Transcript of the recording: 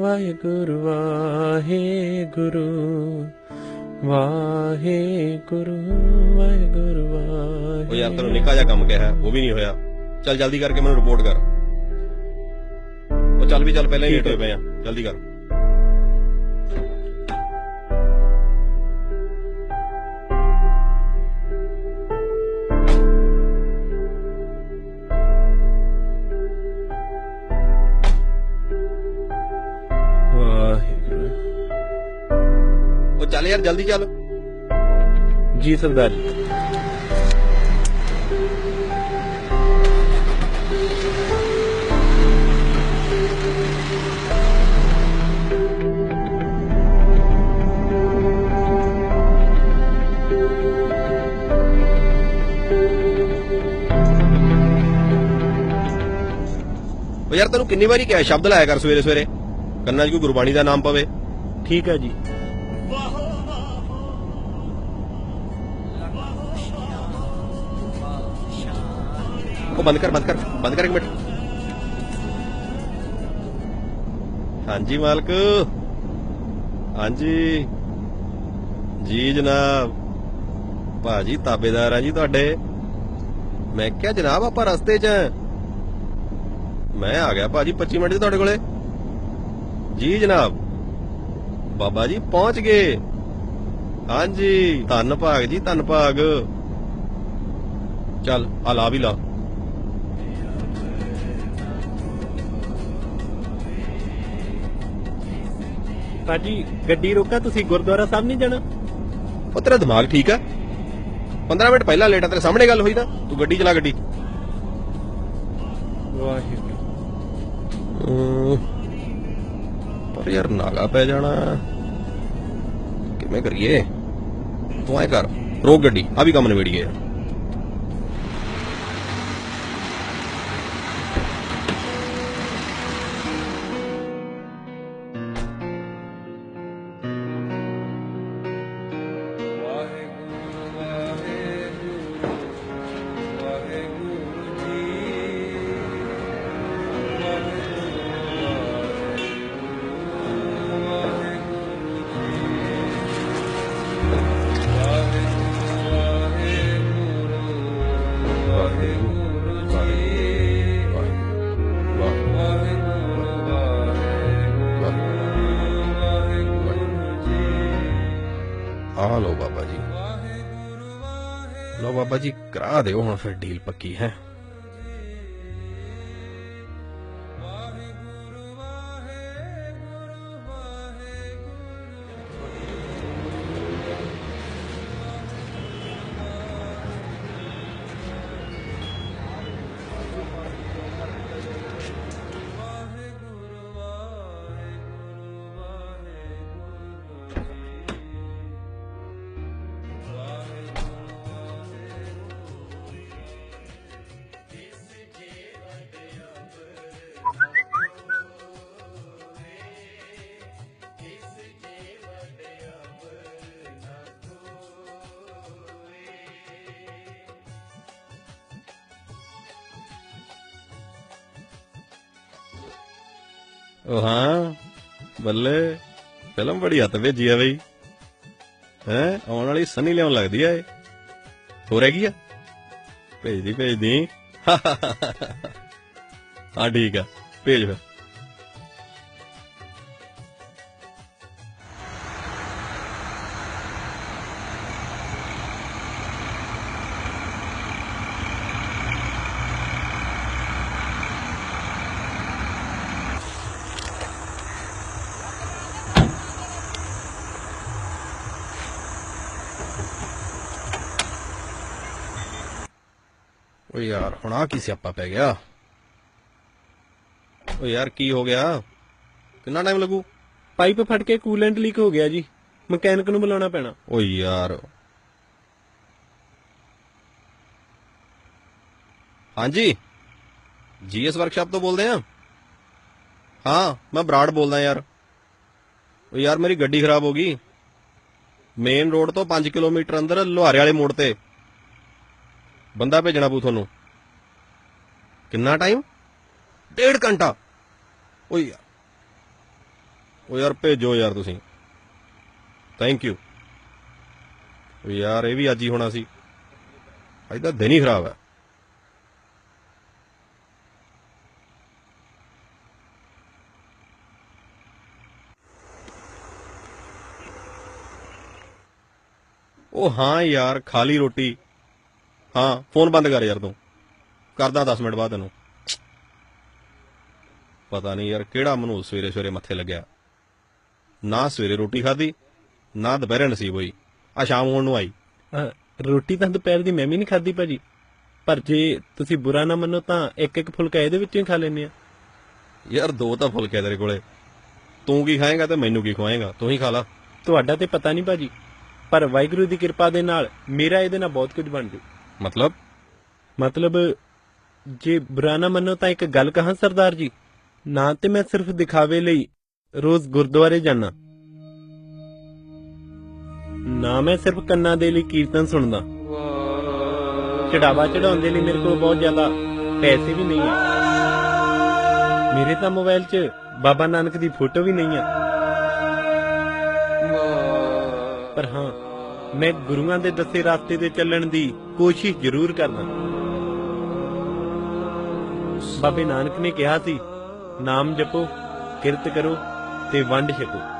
ਵਾਹਿਗੁਰੂ ਵਾਹਿਗੁਰੂ। ਵਾਹਿਗੁਰੂ ਵਾਹਿਗੁਰੂ ਉਹ ਯਾਰ ਤੈਨੂੰ ਨਿੱਕਾ ਜਿਹਾ ਕੰਮ ਕਿਹਾ ਉਹ ਵੀ ਨਹੀਂ ਹੋਇਆ। ਚੱਲ ਜਲਦੀ ਕਰਕੇ ਮੈਨੂੰ ਰਿਪੋਰਟ ਕਰ। ਉਹ ਚੱਲ ਵੀ ਚੱਲ ਪਹਿਲਾਂ ਹੀ ਲੇਟ ਹੋਏ ਪਏ ਆ। ਜਲਦੀ ਕਰ। ਚੱਲ ਯਾਰ ਜਲਦੀ ਚੱਲ। ਜੀ ਸਰਦਾਰ ਜੀ। ਉਹ ਯਾਰ ਤੈਨੂੰ ਕਿੰਨੀ ਵਾਰੀ ਕਿਹਾ ਸ਼ਬਦ ਲਾਇਆ ਕਰ ਸਵੇਰੇ ਸਵੇਰੇ ਕੰਨਾਂ 'ਚ ਕੋਈ ਗੁਰਬਾਣੀ ਦਾ ਨਾਮ ਪਵੇ। ਠੀਕ ਹੈ ਜੀ। ਉਹ ਬੰਦ ਕਰ ਬੰਦ ਕਰ ਬੰਦ ਕਰ ਇੱਕ ਮਿੰਟ ਹਾਂਜੀ ਮਾਲਕ ਹਾਂਜੀ ਜੀ ਜਨਾਬ ਭਾਜੀ ਤਾਬੇਦਾਰ ਆ ਜੀ ਤੁਹਾਡੇ ਮੈਂ ਕਿਹਾ ਜਨਾਬ ਆਪਾਂ ਰਸਤੇ 'ਚ ਮੈਂ ਆ ਗਿਆ ਭਾਜੀ 25 ਮਿੰਟ 'ਚ ਤੁਹਾਡੇ ਕੋਲੇ ਜੀ ਜਨਾਬ ਬਾਬਾ ਜੀ ਪਹੁੰਚ ਗਏ ਹਾਂਜੀ ਧੰਨ ਭਾਗ ਜੀ ਧੰਨ ਭਾਗ ਚੱਲ ਆ ਲਾ ਵੀ ਲਾ ਭਾਜੀ ਗੱਡੀ ਰੋਕਾ ਤੁਸੀਂ ਗੁਰਦੁਆਰਾ ਸਾਹਿਬ ਨਹੀਂ ਜਾਣਾ? ਉਹ ਤੇਰਾ ਦਿਮਾਗ ਠੀਕ ਆ। 15 ਮਿੰਟ ਪਹਿਲਾਂ ਲੇਟ ਆ ਤੇਰੇ ਸਾਹਮਣੇ ਗੱਲ ਹੋਈ ਤਾਂ। ਤੂੰ ਗੱਡੀ ਚਲਾ ਗੱਡੀ। ਵਾਹਿਗੁਰੂ। ਅਮ, ਪਰ ਯਾਰ ਨਾਗਾ ਪੈ ਜਾਣਾ। ਕਿਵੇਂ ਕਰੀਏ? ਤੂੰ ਐ ਕਰ ਰੋਕ ਗੱਡੀ ਆ ਵੀ ਕੰਮ ਨਿਬੇੜੀਏ ਆ ਲਓ ਬਾਬਾ ਜੀ। ਲਓ ਬਾਬਾ ਜੀ ਕਰਾ ਦਿਓ ਹੁਣ ਫਿਰ ਡੀਲ ਪੱਕੀ ਹੈ। ਉਹ ਹਾਂ, ਬੱਲੇ, ਫਿਲਮ ਬੜੀ ਹੱਥ ਭੇਜੀ ਆ ਬਈ। ਹੈ, ਆਉਣ ਵਾਲੀ ਸਨੀ ਲਿਆਉਣ ਲੱਗਦੀ ਆ ਇਹ। ਹੋ ਰਹਿ ਗਈ ਆ? ਭੇਜਦੀ ਭੇਜਦੀ। ਹਾਂ, ਠੀਕ ਆ, ਭੇਜ ਫਿਰ। ਓ ਯਾਰ ਹੁਣ ਆ ਕੀ ਸਿਆਪਾ ਪੈ ਗਿਆ? ਓ ਯਾਰ ਕੀ ਹੋ ਗਿਆ? ਕਿੰਨਾ ਟਾਈਮ ਲੱਗੂ? ਪਾਈਪ ਫਟ ਕੇ ਕੂਲੈਂਟ ਲੀਕ ਹੋ ਗਿਆ ਜੀ। ਮਕੈਨਿਕ ਨੂੰ ਬੁਲਾਉਣਾ ਪੈਣਾ। ਓ ਯਾਰ। ਹਾਂਜੀ? ਜੀਐਸ ਵਰਕਸ਼ਾਪ ਤੋਂ ਬੋਲਦੇ ਆ? ਹਾਂ ਮੈਂ ਬਰਾੜ ਬੋਲਦਾ ਯਾਰ। ਓ ਯਾਰ ਮੇਰੀ ਗੱਡੀ ਖਰਾਬ ਹੋ ਗਈ। ਮੇਨ ਰੋਡ ਤੋਂ 5 ਕਿਲੋਮੀਟਰ ਅੰਦਰ ਲੋਹਾਰੇ ਵਾਲੇ ਮੋੜ ਤੇ। ਬੰਦਾ ਭੇਜਣਾ ਪਊ ਤੁਹਾਨੂੰ। ਕਿੰਨਾ ਟਾਈਮ ਡੇਢ ਘੰਟਾ। ਓਏ ਯਾਰ। ਉਹ ਯਾਰ, ਭੇਜੋ ਯਾਰ ਤੁਸੀਂ। ਥੈਂਕ ਯੂ ਯਾਰ, ਇਹ ਵੀ ਅੱਜ ਹੀ ਹੋਣਾ ਸੀ। ਅੱਜ ਤਾਂ ਦਿਨ ਹੀ ਖਰਾਬ ਹੈ। ਉਹ ਹਾਂ ਯਾਰ, ਖਾਲੀ ਰੋਟੀ। ਹਾਂ ਫੋਨ ਬੰਦ ਕਰ ਯਾਰ ਤੂੰ। ਕਰਦਾ 10 ਮਿੰਟ ਬਾਅਦ ਤੈਨੂੰ। ਪਤਾ ਨਹੀਂ ਯਾਰ ਕਿਹੜਾ ਮਨੂੰ ਸਵੇਰੇ ਸਵੇਰੇ ਮੱਥੇ ਲੱਗਿਆ। ਨਾ ਸਵੇਰੇ ਰੋਟੀ ਖਾਧੀ ਨਾ ਦੁਪਹਿਰੇ ਨਸੀਬ ਹੋਈ। ਆ ਸ਼ਾਮ ਹੋਣ ਨੂੰ ਆਈ। ਰੋਟੀ ਤਾਂ ਦੁਪਹਿਰ ਦੀ ਮੈਂ ਵੀ ਨਹੀਂ ਖਾਧੀ ਭਾਜੀ। ਪਰ ਜੇ ਤੁਸੀਂ ਬੁਰਾ ਨਾ ਮੰਨੋ ਤਾਂ ਇੱਕ ਇੱਕ ਫੁਲਕਾ ਇਹਦੇ ਵਿੱਚੋਂ ਹੀ ਖਾ ਲੈਂਦੇ ਆ ਯਾਰ ਦੋ ਤਾਂ ਫੁਲਕੇ ਤੇਰੇ ਕੋਲੇ। ਤੂੰ ਕੀ ਖਾਏਗਾ ਤੇ ਮੈਨੂੰ ਕੀ ਖਵਾਏਗਾ? ਤੂੰ ਹੀ ਖਾ ਲਾ। ਤੁਹਾਡਾ ਤੇ ਪਤਾ ਨਹੀਂ ਭਾਜੀ। ਪਰ ਵਾਹਿਗੁਰੂ ਦੀ ਕਿਰਪਾ ਦੇ ਨਾਲ ਮੇਰਾ ਇਹਦੇ ਨਾਲ ਬਹੁਤ ਕੁਝ ਬਣ ਜੂ। ਮਤਲਬ? ਮਤਲਬ, ਜੇ ਬੁਰਾ ਨਾ ਮੰਨੋ ਤਾਂ ਇੱਕ ਗੱਲ ਕਹਾਂ ਸਰਦਾਰ ਜੀ? ਨਾ ਤੇ ਮੈਂ ਸਿਰਫ ਦਿਖਾਵੇ ਲਈ ਰੋਜ਼ ਗੁਰਦੁਆਰੇ ਜਾਣਾ ਨਾ ਮੈਂ ਸਿਰਫ ਕੰਨਾਂ ਦੇ ਲਈ ਕੀਰਤਨ ਸੁਣਦਾ। ਚੜਾਵਾ ਚੜਾਉਣ ਦੇ ਲਈ ਮੇਰੇ ਕੋਲ ਬਹੁਤ ਜ਼ਿਆਦਾ ਪੈਸੇ ਵੀ ਨਹੀਂ ਹੈ ਮੇਰੇ ਤਾਂ ਮੋਬਾਈਲ 'ਚ ਬਾਬਾ ਨਾਨਕ ਦੀ ਫੋਟੋ ਵੀ ਨਹੀਂ ਹੈ ਪਰ ਹਾਂ ਮੈਂ ਗੁਰੂਆਂ ਦੇ ਦੱਸੇ ਰਸਤੇ ਤੇ ਚੱਲਣ ਦੀ ਕੋਸ਼ਿਸ਼ ਜ਼ਰੂਰ ਕਰਦਾ। ਬਾਬੇ ਨਾਨਕ ਨੇ ਕਿਹਾ ਸੀ, ਨਾਮ ਜਪੋ, ਕਿਰਤ ਕਰੋ ਤੇ ਵੰਡ ਛਕੋ।